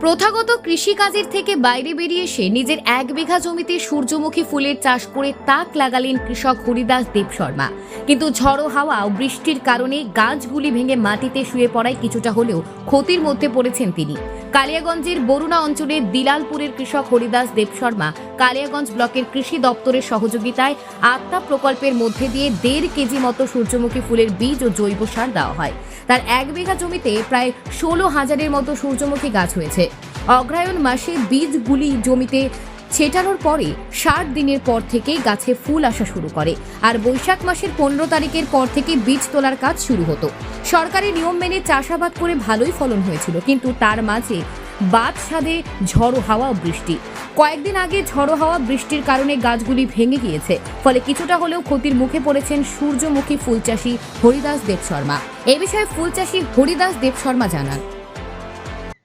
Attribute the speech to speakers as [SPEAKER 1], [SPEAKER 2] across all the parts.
[SPEAKER 1] প্রথাগত কৃষিকাজের থেকে বাইরে বেরিয়ে এসে নিজের এক বিঘা জমিতে সূর্যমুখী ফুলের চাষ করে তাক লাগালেন কৃষক হরিদাস দেব শর্মা। কিন্তু ঝড়ো হাওয়া ও বৃষ্টির কারণে গাছগুলি ভেঙে মাটিতে শুয়ে পড়ায় কিছুটা হলেও ক্ষতির মধ্যে পড়েছেন তিনি। কালিয়াগঞ্জের বরুণা অঞ্চলের দিলালপুরের কৃষক হরিদাস দেব শর্মা কালিয়াগঞ্জ ব্লকের কৃষি দপ্তরের সহযোগিতায় আত্মা প্রকল্পের মধ্যে দিয়ে দেড় কেজি মতো সূর্যমুখী ফুলের বীজ ও জৈব সার দেওয়া হয়। তার এক বিঘা জমিতে প্রায় ষোলো হাজারের মতো সূর্যমুখী গাছ হয়েছে। অগ্রায়ণ মাসে বীজগুলি জমিতে ছেটানোর পরে ষাট দিনের পর থেকে গাছে ফুল আসা শুরু করে। আর বৈশাখ মাসের পনেরো তারিখের পর থেকে বীজ তোলার কাজ শুরু হতো। সরকারি নিয়ম মেনে চাষাবাদ করে ভালোই ফলন হয়েছিল, কিন্তু তার মাঝে বাদ সাদে ঝড়ো হাওয়া বৃষ্টি। কয়েকদিন আগে ঝড়ো হাওয়া, বৃষ্টির কারণে গাছগুলি ভেঙে গিয়েছে, ফলে কিছুটা হলেও ক্ষতির মুখে পড়েছেন সূর্যমুখী ফুল চাষি হরিদাস দেব শর্মা এ বিষয়ে ফুল চাষি হরিদাস দেব শর্মা জানান।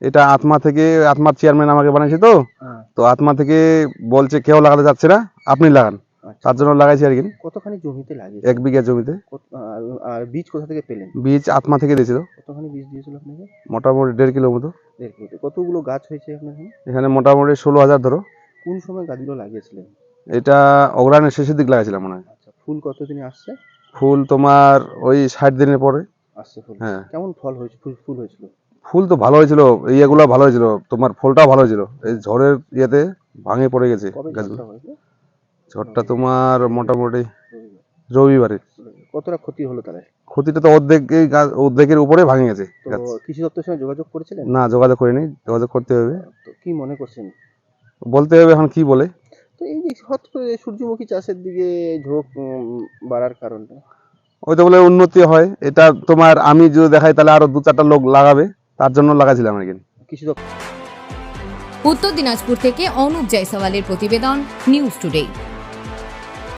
[SPEAKER 2] এটা আত্মা থেকে আত্মার চেয়ারম্যান আমাকে বানিয়েছে তো।
[SPEAKER 3] হ্যাঁ,
[SPEAKER 2] তো আত্মা থেকে বলছে কেউ লাগাতে যাচ্ছে না আপনি লাগান।
[SPEAKER 3] আচ্ছা।
[SPEAKER 2] তার জন্য লাগাইছি আর কি।
[SPEAKER 3] কতখানি জমিতে লাগিয়েছে?
[SPEAKER 2] এক বিঘা জমিতে।
[SPEAKER 3] আর- বীজ কোথা থেকে পেলেন?
[SPEAKER 2] বীজ আত্মা থেকে দিয়েছিল।
[SPEAKER 3] কতখানি বীজ দিয়েছিল আপনাকে?
[SPEAKER 2] মোটামুটি দেড় কিলো মতো।
[SPEAKER 3] কতগুলো গাছ হয়েছে আপনার এখানে?
[SPEAKER 2] এখানে মোটামুটি ষোলো হাজার ধরো।
[SPEAKER 3] কোন সময় গাছগুলো লাগিয়েছিলেন?
[SPEAKER 2] এটা অগ্রায়ণের শেষের দিক লাগাইছিলাম মনে হয়।
[SPEAKER 3] আচ্ছা ফুল কতদিনে আসছে?
[SPEAKER 2] ফুল তোমার ওই ষাট দিনের পরে।
[SPEAKER 3] আসছে ফুল।
[SPEAKER 2] হ্যাঁ।
[SPEAKER 3] কেমন ফল হয়েছে? ফুল ফুল হয়েছিল?
[SPEAKER 2] ফুল তো ভালো হয়েছিল ইয়েগুলো ভালো হয়েছিল তোমার ফুলটাও ভালো হয়েছিল। এই ঝড়ের ইয়েতে ভাঙে পড়ে গেছে গাছগুলো
[SPEAKER 3] ঝড়টা
[SPEAKER 2] তোমার মোটামুটি
[SPEAKER 3] রবিবারে। কতটা ক্ষতি হলো তাহলে?
[SPEAKER 2] ক্ষতিটা তো অর্ধেক অর্ধেকের উপরে ভাঙে গেছে
[SPEAKER 3] কৃষি দপ্তরের সঙ্গে যোগাযোগ করেছিলেন?
[SPEAKER 2] না যোগাযোগ করিনি যোগাযোগ করতে হবে।
[SPEAKER 3] তো কি মনে করছেন?
[SPEAKER 2] বলতে হবে এখন কি বলে।
[SPEAKER 3] তো এই যে হঠাৎ করে সূর্যমুখী চাষের দিকে ঝোঁক বাড়ার কারণটা?
[SPEAKER 2] ওই তো বলে উন্নতি হয় এটা তোমার আমি যদি দেখাই তাহলে আরও দু চারটা লোক লাগাবে। তার জন্য লাগাছিলাম আর কি।
[SPEAKER 3] কিছু
[SPEAKER 1] উত্তর দিনাজপুর থেকে অনুপ জয়সওয়ালের প্রতিবেদন নিউজ টুডে